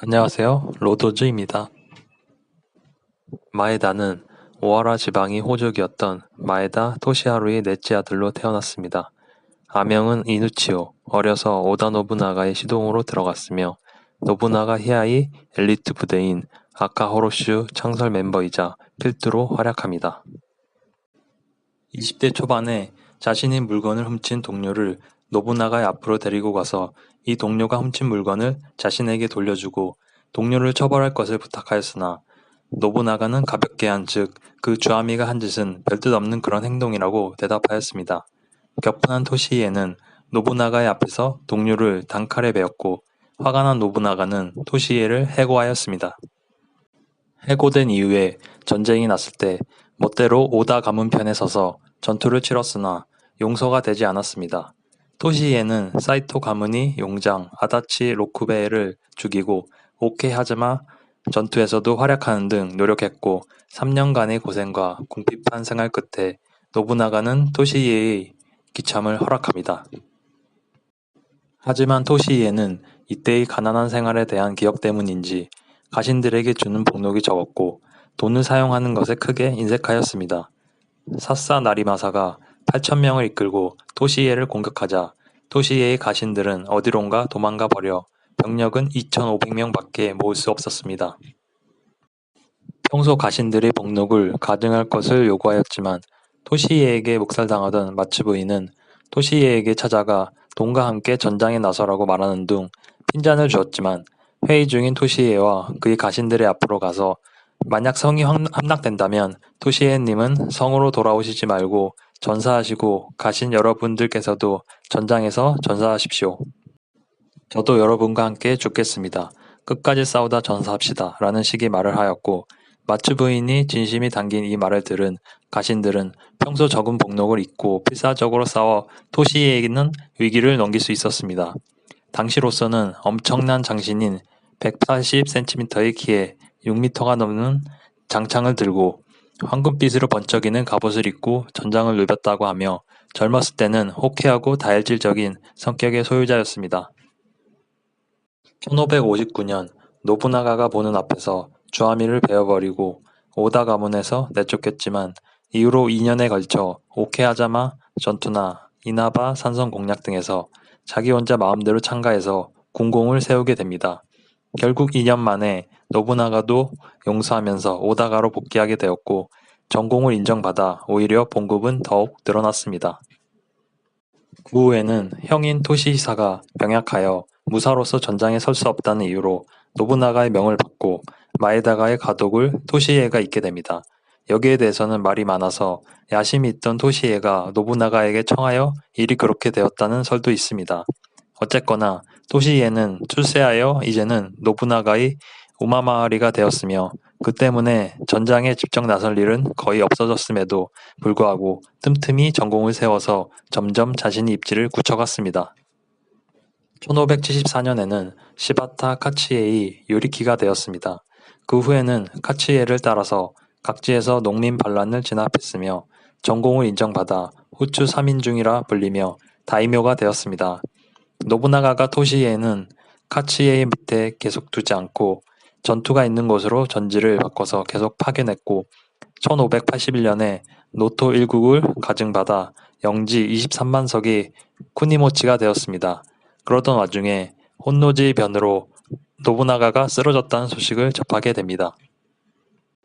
안녕하세요. 로도즈입니다. 마에다는 오하라 지방이 호족이었던 마에다 토시하루의 넷째 아들로 태어났습니다. 아명은 이누치오, 어려서 오다 노부나가의 시동으로 들어갔으며 노부나가 히아이 엘리트 부대인 아카호로슈 창설 멤버이자 필두로 활약합니다. 20대 초반에 자신의 물건을 훔친 동료를 노부나가의 앞으로 데리고 가서 이 동료가 훔친 물건을 자신에게 돌려주고 동료를 처벌할 것을 부탁하였으나 노부나가는 가볍게 한 즉 그 주아미가 한 짓은 별뜻 없는 그런 행동이라고 대답하였습니다. 격분한 토시이에는 노부나가의 앞에서 동료를 단칼에 베었고 화가 난 노부나가는 토시이에를 해고하였습니다. 해고된 이후에 전쟁이 났을 때 멋대로 오다 가문 편에 서서 전투를 치렀으나 용서가 되지 않았습니다. 토시이에는 사이토 가문이 용장 아다치 로쿠베를 죽이고 오케 하즈마 전투에서도 활약하는 등 노력했고 3년간의 고생과 궁핍한 생활 끝에 노부나가는 토시이에의 기참을 허락합니다. 하지만 토시이에는 이때의 가난한 생활에 대한 기억 때문인지 가신들에게 주는 복록이 적었고 돈을 사용하는 것에 크게 인색하였습니다. 사사 나리마사가 8천명을 이끌고 토시이에를 공격하자 토시이에의 가신들은 어디론가 도망가 버려 병력은 2,500명밖에 모을 수 없었습니다. 평소 가신들의 복록을 가증할 것을 요구하였지만 토시이에에게 묵살당하던 마츠부인은 토시이에에게 찾아가 돈과 함께 전장에 나서라고 말하는 둥 핀잔을 주었지만 회의 중인 토시이에와 그의 가신들의 앞으로 가서 만약 성이 함락된다면 토시이에님은 성으로 돌아오시지 말고 전사하시고 가신 여러분들께서도 전장에서 전사하십시오. 저도 여러분과 함께 죽겠습니다. 끝까지 싸우다 전사합시다. 라는 식의 말을 하였고 마츠 부인이 진심이 담긴 이 말을 들은 가신들은 평소 적은 복록을 잊고 필사적으로 싸워 토시에게는 위기를 넘길 수 있었습니다. 당시로서는 엄청난 장신인 180cm의 키에 6m가 넘는 장창을 들고 황금빛으로 번쩍이는 갑옷을 입고 전장을 누볐다고 하며 젊었을 때는 호쾌하고 다혈질적인 성격의 소유자였습니다. 1559년 노부나가가 보는 앞에서 주아미를 베어버리고 오다 가문에서 내쫓겼지만 이후로 2년에 걸쳐 오케하자마 전투나 이나바 산성 공략 등에서 자기 혼자 마음대로 참가해서 군공을 세우게 됩니다. 결국 2년 만에 노부나가도 용서하면서 오다가로 복귀하게 되었고 전공을 인정받아 오히려 봉급은 더욱 늘어났습니다. 그 후에는 형인 토시히사가 병약하여 무사로서 전장에 설 수 없다는 이유로 노부나가의 명을 받고 마에다가의 가독을 토시에가 잇게 됩니다. 여기에 대해서는 말이 많아서 야심이 있던 토시에가 노부나가에게 청하여 일이 그렇게 되었다는 설도 있습니다. 어쨌거나 토시에는 출세하여 이제는 노부나가의 우마마리가 되었으며 그 때문에 전장에 직접 나설 일은 거의 없어졌음에도 불구하고 틈틈이 전공을 세워서 점점 자신의 입지를 굳혀갔습니다. 1574년에는 시바타 카치에이 요리키가 되었습니다. 그 후에는 카치에를 따라서 각지에서 농민 반란을 진압했으며 전공을 인정받아 후추 3인중이라 불리며 다이묘가 되었습니다. 노부나가가 토시에는 카치에의 밑에 계속 두지 않고 전투가 있는 곳으로 전지를 바꿔서 계속 파견했고 1581년에 노토 1국을 가증받아 영지 23만 석이 쿠니모치가 되었습니다. 그러던 와중에 혼노지 변으로 노부나가가 쓰러졌다는 소식을 접하게 됩니다.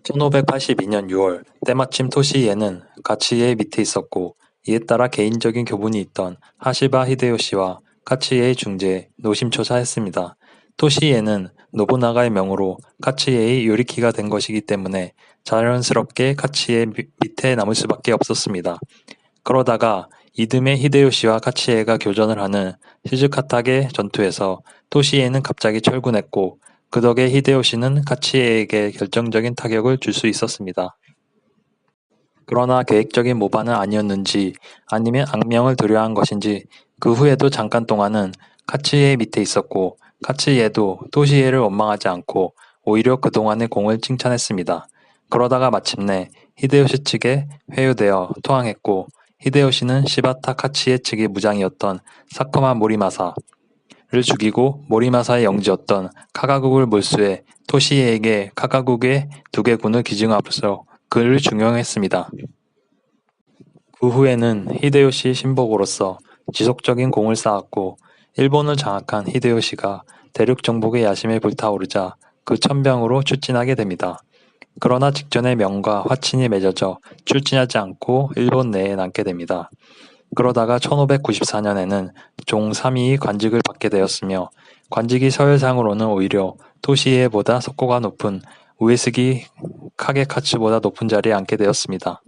1582년 6월 때마침 토시이에는 가치의 밑에 있었고 이에 따라 개인적인 교분이 있던 하시바 히데요시와 카치에의 중재 노심초사했습니다. 토시에는 노부나가의 명으로 카치에의 요리키가 된 것이기 때문에 자연스럽게 카치에 밑에 남을 수밖에 없었습니다. 그러다가 이듬해 히데요시와 카치에가 교전을 하는 시즈카타게 전투에서 토시에는 갑자기 철군했고 그 덕에 히데요시는 카치에에게 결정적인 타격을 줄 수 있었습니다. 그러나 계획적인 모반은 아니었는지 아니면 악명을 들여한 것인지 그 후에도 잠깐 동안은 카치에 밑에 있었고 카츠이에도 토시에를 원망하지 않고 오히려 그동안의 공을 칭찬했습니다. 그러다가 마침내 히데요시 측에 회유되어 토항했고 히데요시는 시바타 카치에 측의 무장이었던 사커마 모리마사 죽이고 모리마사의 영지였던 카가국을 몰수해 토시에에게 카가국의 두 개 군을 기증함으로써 그를 중용했습니다. 그 후에는 히데요시 신복으로서 지속적인 공을 쌓았고 일본을 장악한 히데요시가 대륙 정복의 야심에 불타오르자 그 천병으로 출진하게 됩니다. 그러나 직전에 명과 화친이 맺어져 출진하지 않고 일본 내에 남게 됩니다. 그러다가 1594년에는 종 3위의 관직을 받게 되었으며 관직이 서열상으로는 오히려 토시에보다 석고가 높은 우에스기 카게카츠보다 높은 자리에 앉게 되었습니다.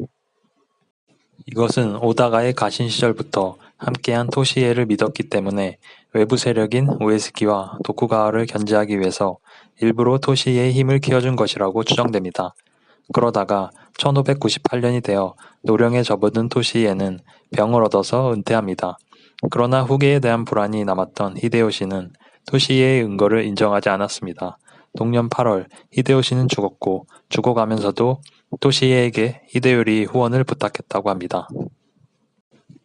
이것은 오다가의 가신 시절부터 함께한 토시에를 믿었기 때문에 외부 세력인 우에스기와 도쿠가와를 견제하기 위해서 일부러 토시에의 힘을 키워준 것이라고 추정됩니다. 그러다가 1598년이 되어 노령에 접어든 토시에는 병을 얻어서 은퇴합니다. 그러나 후계에 대한 불안이 남았던 히데요시는 토시에의 은거를 인정하지 않았습니다. 동년 8월 히데요시는 죽었고 죽어가면서도 토시에에게 히데요리 후원을 부탁했다고 합니다.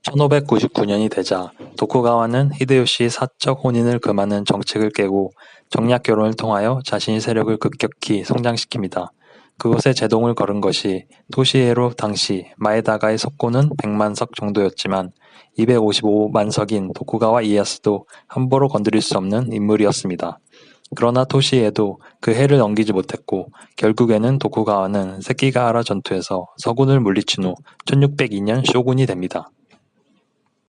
1599년이 되자 도쿠가와는 히데요시의 사적 혼인을 금하는 정책을 깨고 정략 결혼을 통하여 자신의 세력을 급격히 성장시킵니다. 그것에 제동을 걸은 것이 토시에로 당시 마에다가의 석고는 100만석 정도였지만 255만석인 도쿠가와 이에야스도 함부로 건드릴 수 없는 인물이었습니다. 그러나 토시에도 그 해를 넘기지 못했고 결국에는 도쿠가와는 세키가하라 전투에서 서군을 물리친 후 1602년 쇼군이 됩니다.